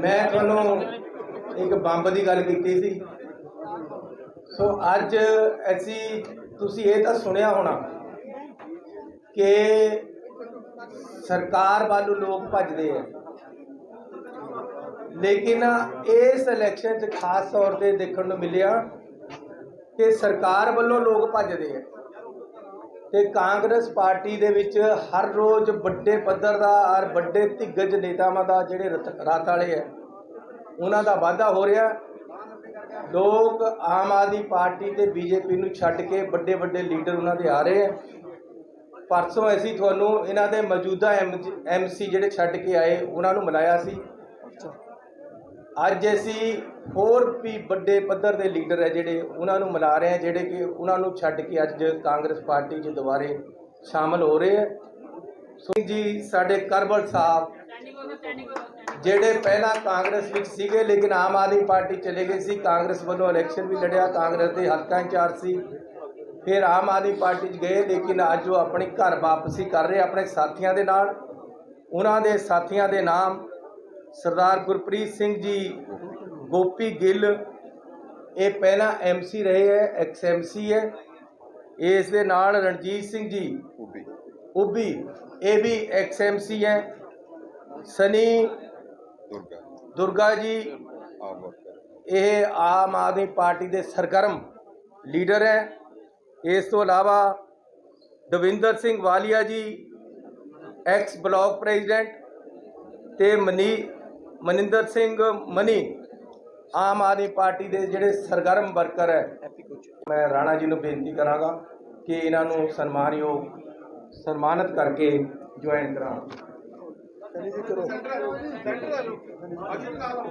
ਮੈਂ ਤੁਹਾਨੂੰ ਇੱਕ ਬੰਬ ਦੀ ਗੱਲ ਕੀਤੀ ਸੀ। ਸੋ ਅੱਜ ਅਸੀਂ, ਤੁਸੀਂ ਇਹ ਤਾਂ ਸੁਣਿਆ ਹੋਣਾ ਕਿ ਸਰਕਾਰ ਵੱਲੋਂ ਲੋਕ ਭੱਜਦੇ ਆ। ਲੇਕਿਨ ਇਸ ਇਲੈਕਸ਼ਨ 'ਚ ਖਾਸ ਤੌਰ ਤੇ ਦੇਖਣ ਨੂੰ ਮਿਲਿਆ ਕਿ ਸਰਕਾਰ ਵੱਲੋਂ ਲੋਕ ਭੱਜਦੇ ਆ। ਤੇ ਕਾਂਗਰਸ ਪਾਰਟੀ ਦੇ ਵਿੱਚ ਹਰ ਰੋਜ਼ ਵੱਡੇ ਪੱਧਰ ਦਾ ਔਰ ਵੱਡੇ ਧਿੱਗਜ ਨੇਤਾਵਾਂ ਦਾ ਜਿਹੜੇ ਰਥ- ਰਾਤ ਵਾਲੇ ਹੈ ਉਹਨਾਂ ਦਾ ਵਾਅਦਾ ਹੋ ਰਿਹਾ। ਲੋਕ ਆਮ ਆਦਮੀ ਪਾਰਟੀ ਤੇ ਬੀਜੇਪੀ ਨੂੰ ਛੱਡ ਕੇ ਵੱਡੇ ਵੱਡੇ ਲੀਡਰ ਉਹਨਾਂ ਦੇ ਆ ਰਹੇ ਹੈ ਪਰਸੋਂ ਅਸੀਂ ਤੁਹਾਨੂੰ ਇਹਨਾਂ ਦੇ ਮੌਜੂਦਾ ਐਮਸੀ ਜਿਹੜੇ ਛੱਡ ਕੇ ਆਏ, ਉਹਨਾਂ ਨੂੰ ਮਿਲਾਇਆ ਸੀ। ਅੱਜ ਅਸੀਂ ਹੋਰ ਵੀ ਵੱਡੇ ਪੱਧਰ ਦੇ ਲੀਡਰ ਹੈ ਜਿਹੜੇ ਉਹਨਾਂ ਨੂੰ ਮਿਲਾ ਰਹੇ ਆ ਜਿਹੜੇ ਕਿ ਉਹਨਾਂ ਨੂੰ ਛੱਡ ਕੇ ਅੱਜ ਕਾਂਗਰਸ ਪਾਰਟੀ 'ਚ ਦੁਬਾਰੇ ਸ਼ਾਮਲ ਹੋ ਰਹੇ ਆ ਸੋ ਜੀ, ਸਾਡੇ ਕਰਬਲ ਸਾਹਿਬ, ਜਿਹੜੇ ਪਹਿਲਾਂ ਕਾਂਗਰਸ ਵਿੱਚ ਸੀਗੇ, ਲੇਕਿਨ ਆਮ ਆਦਮੀ ਪਾਰਟੀ ਚਲੇ ਗਏ ਸੀ, ਕਾਂਗਰਸ ਵੱਲੋਂ ਇਲੈਕਸ਼ਨ ਵੀ ਲੜਿਆ, ਕਾਂਗਰਸ ਦੇ ਹਲਕਾ ਇੰਚਾਰਜ ਸੀ, ਫਿਰ ਆਮ ਆਦਮੀ ਪਾਰਟੀ 'ਚ ਗਏ, ਲੇਕਿਨ ਅੱਜ ਉਹ ਆਪਣੇ ਘਰ ਵਾਪਸੀ ਕਰ ਰਹੇ, ਆਪਣੇ ਸਾਥੀਆਂ ਦੇ ਨਾਲ, ਉਹਨਾਂ ਦੇ ਸਾਥੀਆਂ ਦੇ ਨਾਮ ਸਰਦਾਰ ਗੁਰਪ੍ਰੀਤ ਸਿੰਘ ਜੀ ਗੋਪੀ ਗਿੱਲ ਇਹ ਪਹਿਲਾਂ ਐਮਸੀ ਰਹੇ ਹੈ ਐਕਸ ਐਮਸੀ ਹੈ। ਇਸ ਦੇ ਨਾਲ ਰਣਜੀਤ ਸਿੰਘ ਜੀ ਉਬੀ ਇਹ ਵੀ ਐਕਸ ਐਮਸੀ ਹੈ। ਸਨੀ ਦੁਰਗਾ। ਦੁਰਗਾ ਜੀ ਇਹ ਆਮ ਆਦਮੀ ਪਾਰਟੀ ਦੇ ਸਰਗਰਮ ਲੀਡਰ ਹੈ। ਇਸ ਤੋਂ ਇਲਾਵਾ Davinder Singh Walia ji ex block president ਤੇ ਮਨੀ ਮਨਿੰਦਰ ਸਿੰਘ ਮਨੀ, ਆਮ ਆਦਮੀ ਪਾਰਟੀ ਦੇ ਜਿਹੜੇ ਸਰਗਰਮ ਵਰਕਰ ਹੈ, ਮੈਂ ਰਾਣਾ ਜੀ ਨੂੰ ਬੇਨਤੀ ਕਰਾਂਗਾ ਕਿ ਇਹਨਾਂ ਨੂੰ ਸਨਮਾਨਯੋਗ, ਸਨਮਾਨਿਤ ਕਰਕੇ ਜੁਆਇਨ ਕਰਾਉਣ। ਥੈਂਕ ਯੂ ਆਓ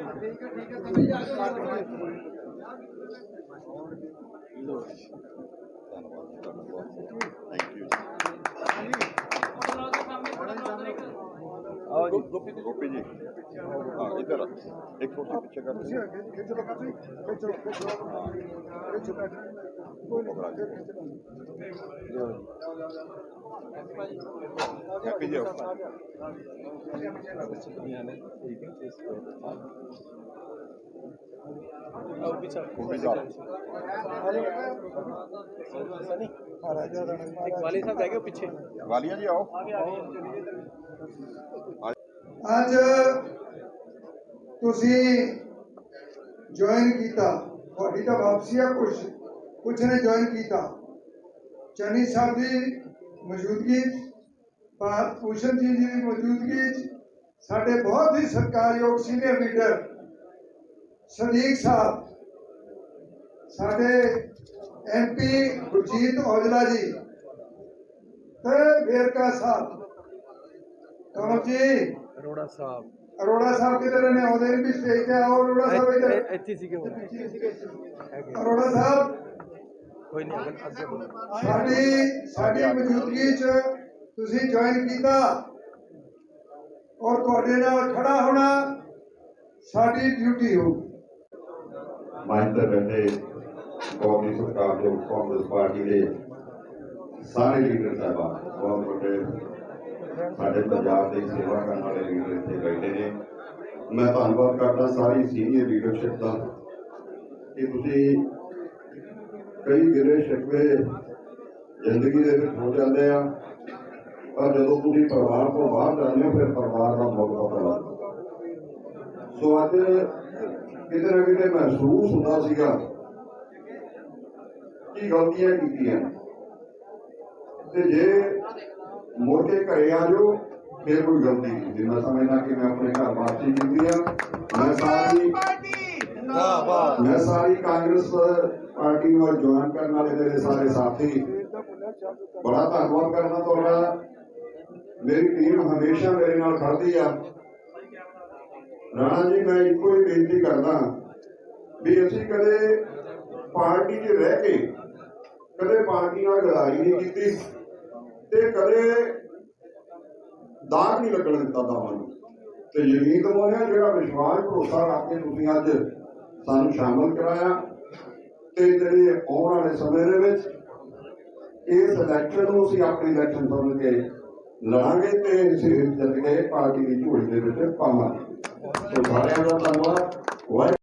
ਜੀ ਗੋਪੀ ਜੀ। ਗੋਪੀ ਜੀ। ਹਾਂ ਇੱਧਰ। ਇੱਕ ਫੋਟੋ ਪਿੱਛੇ ਕਰ ਤੁਸੀਂ ਹੈਪੀ ਜੀ ਆਓ। ਗੋਪੀ ਜੀ ਆਓ। ਵਾਲੀ ਸਾਹਿਬ ਹੈਗੇ ਪਿੱਛੇ ਵਾਲੀਆ ਜੀ ਆਓ ਅੱਜ ਤੁਸੀਂ ਜੁਆਇਨ ਕੀਤਾ ਤੁਹਾਡੀ ਤਾਂ ਵਾਪਸੀ ਆ ਕੁਛ ਕੁਛ ਨੇ ਜੁਆਇਨ ਕੀਤਾ ਚੰਨੀ ਸਾਹਿਬ ਦੀ ਮੌਜੂਦਗੀ 'ਚ, ਭਾਰਤ ਭੂਸ਼ਣ ਜੀ ਦੀ ਮੌਜੂਦਗੀ 'ਚ ਸਾਡੇ ਬਹੁਤ ਹੀ ਸਤਿਕਾਰਯੋਗ ਸੀਨੀਅਰ ਲੀਡਰ ਸਦੀਕ ਸਾਹਿਬ ਸਾਡੇ ਐਮਪੀ ਗੁਰਜੀਤ ਔਜਲਾ ਜੀ ਤੇ ਵੇਰਕਾ ਸਾਹਿਬ। ਕਮਲ ਜੀ? ਅਰੋੜਾ ਸਾਹਿਬ। ਅਰੋੜਾ ਸਾਹਿਬ ਕਿਧਰ ਨੇ? ਆਉਂਦੇ ਨੇ ਵੀ ਸਟੇਜ ਤੇ ਆਓ ਅਰੋੜਾ ਸਾਹਿਬ ਇੱਧਰ। ਇੱਥੇ ਸੀਗੇ ਅਰੋੜਾ ਸਾਹਿਬ ਕੋਈ ਨਹੀਂ ਅਗਰ ਅੱਗੇ ਸਾਡੀ ਸਾਡੀ ਮੌਜੂਦਗੀ 'ਚ ਤੁਸੀਂ ਜੁਆਇਨ ਕੀਤਾ। ਔਰ ਤੁਹਾਡੇ ਨਾਲ ਖੜਾ ਹੋਣਾ ਸਾਡੀ ਡਿਊਟੀ ਹੋ ਮੰਚ ਤੇ ਕੌਮੀ ਸਰਕਾਰ ਜੋ ਕਾਂਗਰਸ ਪਾਰਟੀ ਦੇ ਸਾਰੇ ਲੀਡਰ ਸਾਹਿਬਾਨ, ਬਹੁਤ ਵੱਡੇ ਸਾਡੇ ਪੰਜਾਬ ਦੇ ਸੇਵਾ ਕਰਨ ਵਾਲੇ ਲੀਡਰ ਇੱਥੇ ਬੈਠੇ ਨੇ। ਮੈਂ ਧੰਨਵਾਦ ਕਰਦਾ ਸਾਰੀ ਸੀਨੀਅਰ ਲੀਡਰਸ਼ਿਪ ਦਾ ਕਿ ਤੁਸੀਂ ਕਈ ਗਿਲੇ ਸ਼ਿਕਵੇ ਜ਼ਿੰਦਗੀ ਦੇ ਵਿੱਚ ਹੋ ਜਾਂਦੇ ਆ, ਪਰ ਜਦੋਂ ਤੁਸੀਂ ਪਰਿਵਾਰ ਤੋਂ ਬਾਹਰ ਜਾਂਦੇ ਹੋ, ਫਿਰ ਪਰਿਵਾਰ ਦਾ ਬਹੁਤ ਪਤਾ ਲੱਗਦਾ ਸੋ ਅੱਜ ਕਿਤੇ ਨਾ ਕਿਤੇ ਮਹਿਸੂਸ ਹੁੰਦਾ ਸੀਗਾ ਕਿ ਗਲਤੀਆਂ ਕੀਤੀਆਂ। ਤੇ ਜੇ ਮੁੜ ਕੇ ਘਰੇ ਆ ਜਾਓ ਫਿਰ ਕੋਈ ਗਲਤੀ ਨਹੀਂ ਕੀਤੀ ਮੈਂ ਸਮਝਦਾ ਕਿ ਮੈਂ ਆਪਣੇ ਘਰ ਵਾਪਸੀ ਕੀਤੀ ਆ। ਮੈਂ ਸਾਰੀ ਮੈਂ ਸਾਰੀ ਕਾਂਗਰਸ ਪਾਰਟੀ ਨੂੰ ਜੁਆਇਨ ਕਰਨ ਵਾਲੇ ਮੇਰੇ ਸਾਰੇ ਸਾਥੀ ਬੜਾ ਧੰਨਵਾਦ ਕਰਨਾ ਤੁਹਾਡਾ। ਮੇਰੀ ਟੀਮ ਹਮੇਸ਼ਾ ਮੇਰੇ ਨਾਲ ਖੜਦੀ ਆ। ਰਾਣਾ ਜੀ, ਮੈਂ ਇੱਕੋ ਹੀ ਬੇਨਤੀ ਕਰਦਾ ਵੀ ਅਸੀਂ ਕਦੇ ਪਾਰਟੀ 'ਚ ਰਹਿ ਕੇ ਕਦੇ ਪਾਰਟੀ ਨਾਲ ਲੜਾਈ ਨਹੀਂ ਕੀਤੀ ਤੇ ਕਦੇ ਦਾਗ ਨਹੀਂ ਲੱਗਣ ਦਿੱਤਾ ਦਾਵਾਂ ਨੂੰ। ਤੇ ਯਕੀਨ ਦਿਵਾਉਂਦੇ ਜਿਹੜਾ ਵਿਸ਼ਵਾਸ, ਭਰੋਸਾ ਰੱਖ ਕੇ ਤੁਸੀਂ ਅੱਜ ਸਾਨੂੰ ਸ਼ਾਮਲ ਕਰਾਇਆ ਤੇ ਜਿਹੜੇ ਆਉਣ ਵਾਲੇ ਸਮੇਂ ਦੇ ਵਿੱਚ ਇਸ ਇਲੈਕਸ਼ਨ ਨੂੰ ਅਸੀਂ ਆਪਣੀ ਇਲੈਕਸ਼ਨ ਸਮਝ ਕੇ ਲੜਾਂਗੇ ਤੇ ਇਸ ਜਿੱਤ ਕੇ ਪਾਰਟੀ ਦੀ ਝੋਲੀ ਦੇ ਵਿੱਚ ਪਾਵਾਂਗੇ। ਸੋ ਸਾਰਿਆਂ ਦਾ ਧੰਨਵਾਦ ਵਾਹਿਗੁਰੂ